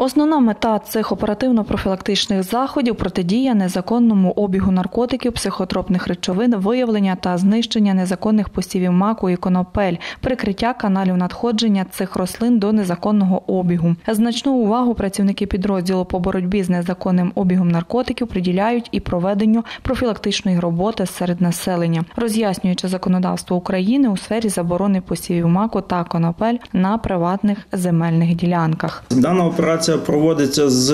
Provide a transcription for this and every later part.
Основна мета цих оперативно-профілактичних заходів протидія незаконному обігу наркотиків, психотропних речовин, виявлення та знищення незаконних посівів маку і конопель, прикриття каналів надходження цих рослин до незаконного обігу. Значну увагу працівники підрозділу по боротьбі з незаконним обігом наркотиків приділяють і проведенню профілактичної роботи серед населення, роз'яснюючи законодавство України у сфері заборони посівів маку та конопель на приватних земельних ділянках. Дана операція проводиться з,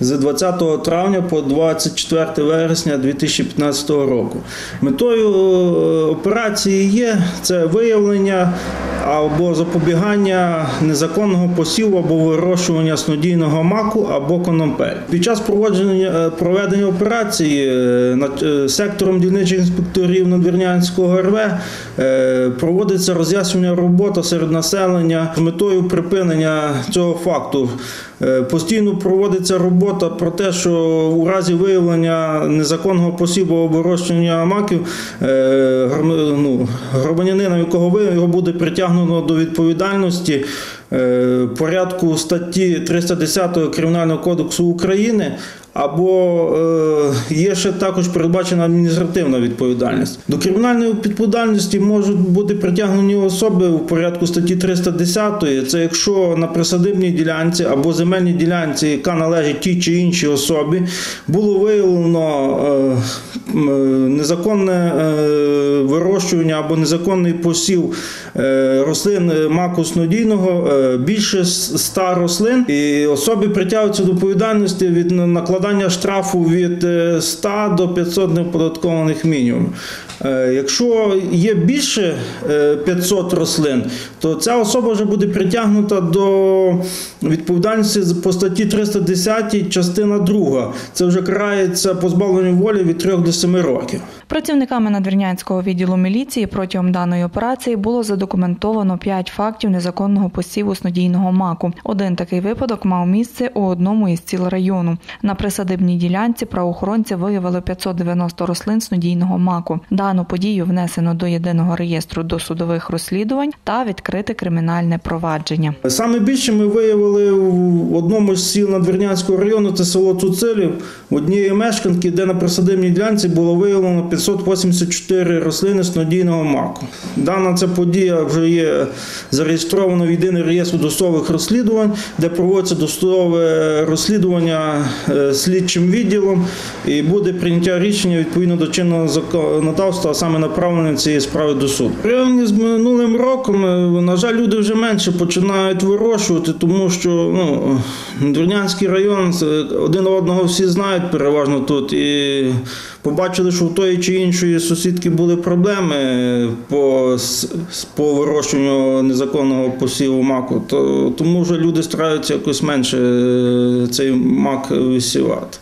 з 20 травня по 24 вересня 2015 року. Метою е, операції є це виявлення або запобігання незаконного посіву або вирощування снодійного маку або конопель. Під час проводження е, проведення операції е, над е, сектором дільничих інспекторів Надвірнянського РВ проводиться роз'яснення робота серед населення з метою припинення цього факту. Е, Постійно проводиться робота про те, що у разі виявлення незаконного посіву оборощення маків е, ну, громадянина, якого ви його буде притягнено до відповідальності порядку статті 310 Кримінального кодексу України. Або е, є ще також передбачена адміністративна відповідальність. До кримінальної відповідальності можуть бути притягнені особи у порядку статті 310. Це якщо на присадибній ділянці або земельній ділянці, яка належить тій чи іншій особі, було виявлено е, е, незаконне е, вирощування або незаконний посів е, рослин е, маку снодійного е, більше 100 рослин, і особи притягуються до відповідальності від накладання штрафу від е, 100 до 500 неоподаткованих мінімумів. Е, Якщо є більше е, 500 рослин, то ця особа вже буде притягнута до відповідальності по статті 310 частина 2. Це вже карається позбавленням волі від 3 до 7 років. Працівниками надвірнянського відділу міліції протягом даної операції було задокументовано 5 фактів незаконного посіву снодійного маку. Один такий випадок мав місце у одному із сіл району. На присадибній ділянці правоохоронці виявили 590 рослин снодійного маку. Дану подію внесено до єдиного реєстру досудових розслідувань та відкрите кримінальне провадження. Саме більше ми виявили в одному з сіл Надвірнянського району, це село Цуцилів, однієї мешканки, де на присадибній ділянці було виявлено 584 рослини снодійного маку. Дана ця подія вже є зареєстрована в єдиний реєстр досудових розслідувань, де проводиться досудове розслідування е, слідчим відділом і буде прийняття рішення відповідно до чинного законодавства, а саме направлення цієї справи до суду. Порівняно з минулим роком, е, на жаль, люди вже менше починають вирощувати, тому що ну, Дурнянський район один одного всі знають переважно тут. І побачили, що у тої чи іншої сусідки були проблеми по, по вирощуванню незаконного посіву маку, то тому вже люди стараються якось менше е, цей мак висівати.